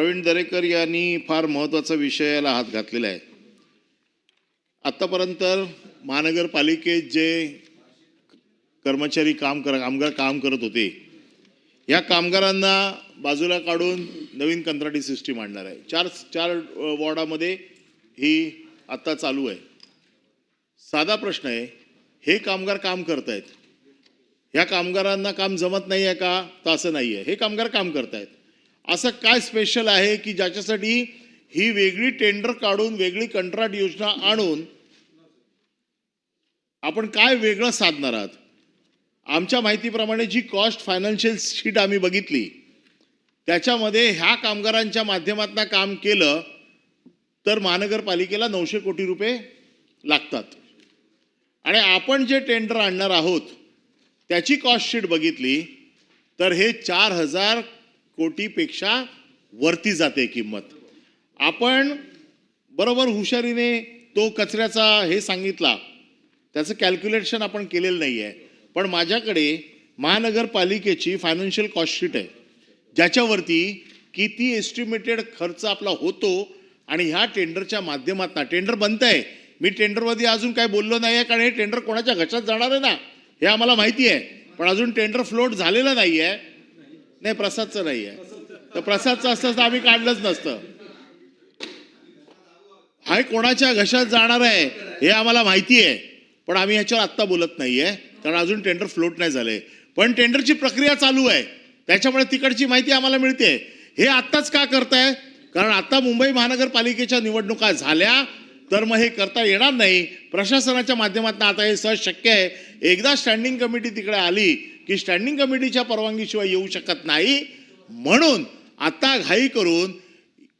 प्रवीण दरेकर यांनी फार महत्त्वाचा विषयाला हात घातलेला आहे. आत्तापर्यंत महानगरपालिकेत जे कर्मचारी काम कर कामगार काम करत होते या कामगारांना बाजूला काढून नवीन कंत्राटी सिस्टीम आणणार आहे. चार चार वॉर्डामध्ये ही आत्ता चालू आहे. साधा प्रश्न आहे हे कामगार काम करत आहेत ह्या कामगारांना काम जमत नाही आहे का? तर असं नाही आहे हे कामगार काम करत आहेत असं काय स्पेशल आहे की ज्याच्यासाठी ही वेगळी टेंडर काढून वेगळी कंत्राट योजना आणून आपण काय वेगळं साधणार आहात? आमच्या माहितीप्रमाणे जी कॉस्ट फायनान्शियल शीट आम्ही बघितली त्याच्यामध्ये ह्या कामगारांच्या माध्यमातून काम केलं तर महानगरपालिकेला नऊशे कोटी रुपये लागतात. आणि आपण जे टेंडर आणणार आहोत त्याची कॉस्ट शीट बघितली तर हे चार हजार कोटीपेक्षा वरती जाते किंमत. आपण बरोबर हुशारीने तो कचऱ्याचा हे सांगितला. त्याचं कॅल्क्युलेशन आपण केलेलं नाही आहे पण माझ्याकडे महानगरपालिकेची फायनान्शियल कॉस्टशीट आहे. ज्याच्यावरती किती एस्टिमेटेड खर्च आपला होतो आणि ह्या टेंडरच्या माध्यमातून टेंडर बनत आहे. मी टेंडरमध्ये अजून काय बोललो नाही आहे कारण हे टेंडर कोणाच्या घशात जाणार आहे ना? हे आम्हाला माहिती आहे. पण अजून टेंडर फ्लोट झालेलं नाही आहे नाही प्रसादचं नाही आहे तर प्रसादचं असतं तर आम्ही काढलंच नसतं. हा कोणाच्या घशात जाणार आहे हे आम्हाला माहिती आहे पण आम्ही ह्याच्यावर आत्ता बोलत नाही आहे कारण अजून टेंडर फ्लोट नाही झाले. पण टेंडरची प्रक्रिया चालू आहे. त्याच्यामुळे तिकडची माहिती आम्हाला मिळते. हे आत्ताच का करताय? कारण आता मुंबई महानगरपालिकेच्या निवडणुका झाल्या तर मग हे करता येणार नाही. प्रशासनाच्या माध्यमातून आता हे सहज शक्य आहे. एकदा स्टँडिंग कमिटी तिकडे आली की स्टँडिंग कमिटीच्या परवानगीशिवाय येऊ शकत नाही. म्हणून आता घाई करून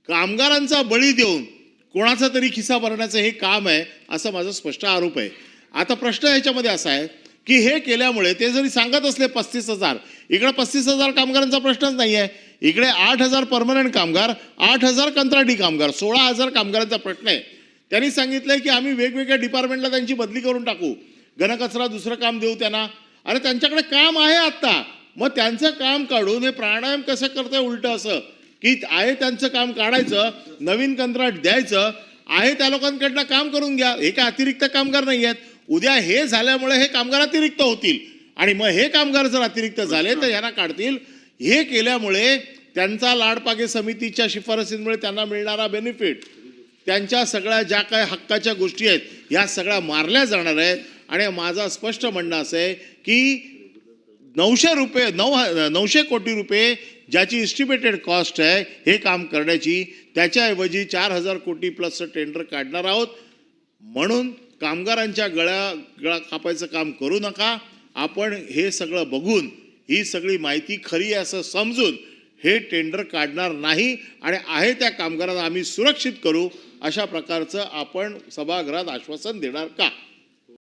कामगारांचा बळी देऊन कोणाचा तरी खिसा भरण्याचं हे काम आहे असं माझा स्पष्ट आरोप आहे. आता प्रश्न ह्याच्यामध्ये असा आहे की हे केल्यामुळे ते जरी सांगत असले पस्तीस हजार इकडे पस्तीस हजार कामगारांचा प्रश्नच नाही आहे इकडे आठ हजार परमनंट कामगार आठ हजार कंत्राटी कामगार सोळा हजार कामगारांचा प्रश्न आहे. त्यांनी सांगितलंय की आम्ही वेगवेगळ्या डिपार्टमेंटला त्यांची बदली करून टाकू. घनकचरा दुसरं काम देऊ त्यांना. अरे त्यांच्याकडे काम आहे आत्ता. मग त्यांचं काम काढून हे प्राणायाम कसं करतंय उलटं असं? की आहे त्यांचं काम काढायचं नवीन कंत्राट द्यायचं आहे त्या लोकांकडनं काम करून घ्या. हे काय अतिरिक्त कामगार नाही आहेत. उद्या हे झाल्यामुळे हे कामगार अतिरिक्त होतील. आणि मग हे कामगार जर अतिरिक्त झाले तर यांना काढतील. हे केल्यामुळे त्यांचा लाडपागे समितीच्या शिफारसींमुळे त्यांना मिळणारा बेनिफिट त्यांच्या सगळ्या ज्या काय हक्काच्या गोष्टी आहेत ह्या सगळ्या मारल्या जाणार आहेत. आणि माझा स्पष्ट म्हणणं असं आहे की नऊशे रुपये नऊ नऊशे कोटी रुपये ज्याची इस्टिमेटेड कॉस्ट आहे हे काम करण्याची त्याच्याऐवजी चार हजार कोटी प्लसचं टेंडर काढणार आहोत. म्हणून कामगारांच्या गळ्या गळा कापायचं काम करू नका. आपण हे सगळं बघून ही सगळी माहिती खरी आहे असं समजून हे टेंडर काढणार नाही आणि आहे त्या कामगारांना आम्ही सुरक्षित करू अशा प्रकारचं आपण सभागृहात आश्वासन देणार का?